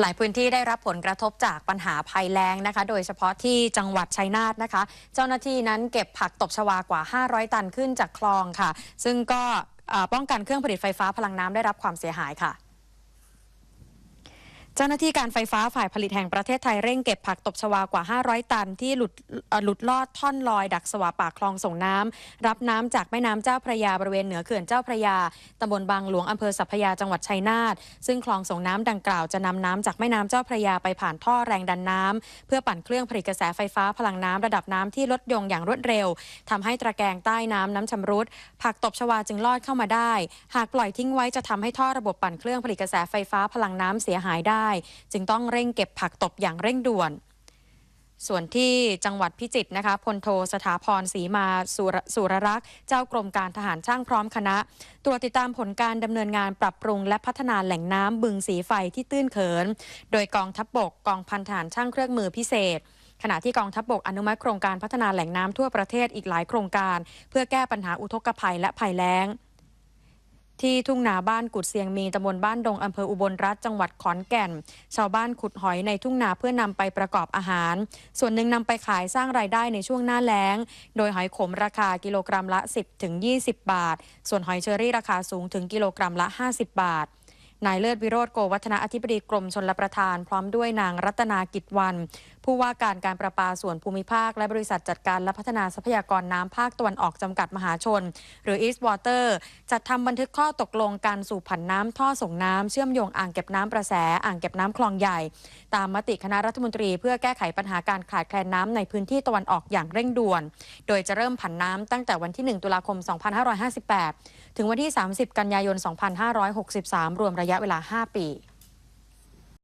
หลายพื้นที่ได้รับผลกระทบจากปัญหาภัยแล้งนะคะ โดยเฉพาะที่จังหวัดชัยนาทนะคะ เจ้าหน้าที่นั้นเก็บผักตบชวากว่า 500 ตันขึ้นจากคลองค่ะ ซึ่งก็ป้องกันเครื่องผลิตไฟฟ้าพลังน้ำได้รับความเสียหายค่ะ เจ้าหน้าที่การไฟฟ้าฝ่ายผลิตแห่งประเทศไทยเร่งเก็บผักตบชวากว่า 500 ตันที่หลุดหลุดลอดท่อนลอย ดักสวาปากคลองส่งน้ำรับน้ำจากแม่น้ำเจ้าพระยาบริเวณเหนือเขื่อนเจ้าพระยาตำบลบางหลวงอำเภอสัพยาจังหวัดชัยนาทซึ่งคลองส่งน้ำดังกล่าวจะนำน้ำจากแม่น้ำเจ้าพระยาไปผ่านท่อแรงดันน้ำเพื่อปั่นเครื่องผลิตกระแสไฟฟ้าพลังน้ำระดับน้ำที่ลดยงอย่างรวดเร็วทำให้ตะแกรงใต้น้ำน้ำชำรุดผักตบชวาจึงลอดเข้ามาได้ หากปล่อยทิ้งไว้จะทำให้ท่อระบบปั่นเครื่องผลิตกระแสไฟฟ้าพลังน้ำเสียหายได้จึงต้องเร่งเก็บผักตบอย่างเร่งด่วน ส่วนที่จังหวัดพิจิตรนะคะพลโทสถาพรศรีมาสุรสุรรักษ์ เจ้ากรมการทหารช่างพร้อมคณะ ตรวจติดตามผลการดำเนินงานปรับปรุง และพัฒนาแหล่งน้ำบึงสีไฟที่ตื้นเขิน โดยกองทัพบบกกองพันทหารช่างเครื่องมือพิเศษขณะที่กองทัพบบกอนุมัติโครงการพัฒนาแหล่งน้ำทั่วประเทศอีกหลายโครงการ เพื่อแก้ปัญหาอุทกภัยและภัยแล้ง ที่ทุ่งนาบ้านกุดเซียงมีตำบลบ้านดงอำเภออุบลรัฐจังหวัดขอนแก่น ชาวบ้านขุดหอยในทุ่งนาเพื่อนำไปประกอบอาหาร ส่วนหนึ่งนำไปขายสร้างรายได้ในช่วงหน้าแล้ง โดยหอยขมราคากิโลกรัมละ 10ถึง20 บาท ส่วนหอยเชอรี่ราคาสูงถึงกิโลกรัมละ 50 บาท นายเลิศวิโรธโกวัฒนาอธิบดีกรมชนลประทาน พร้อมด้วยนางรัตนากิจวัน ผู้ว่าการการประปาส่วนภูมิภาค และบริษัทจัดการและพัฒนาทรัพยากรน้ำภาคตะวันออกจำกัดมหาชน หรือ East Water จัดทำบันทึกข้อตกลงการสู่ผันน้ำท่อส่งน้ำเชื่อมโยงอ่างเก็บน้ำประแสอ่างเก็บน้ำคลองใหญ่ ตามมติคณะรัฐมนตรี เพื่อแก้ไขปัญหาการขาดแคลนน้ำในพื้นที่ตะวันออกอย่างเร่งด่วน โดยจะเริ่มผันน้ำตั้งแต่วันที่ 1 ตุลาคม 2558 ถึงวันที่ 30 กันยายน 2563 รวมระยะระยะเวลา 5 ปี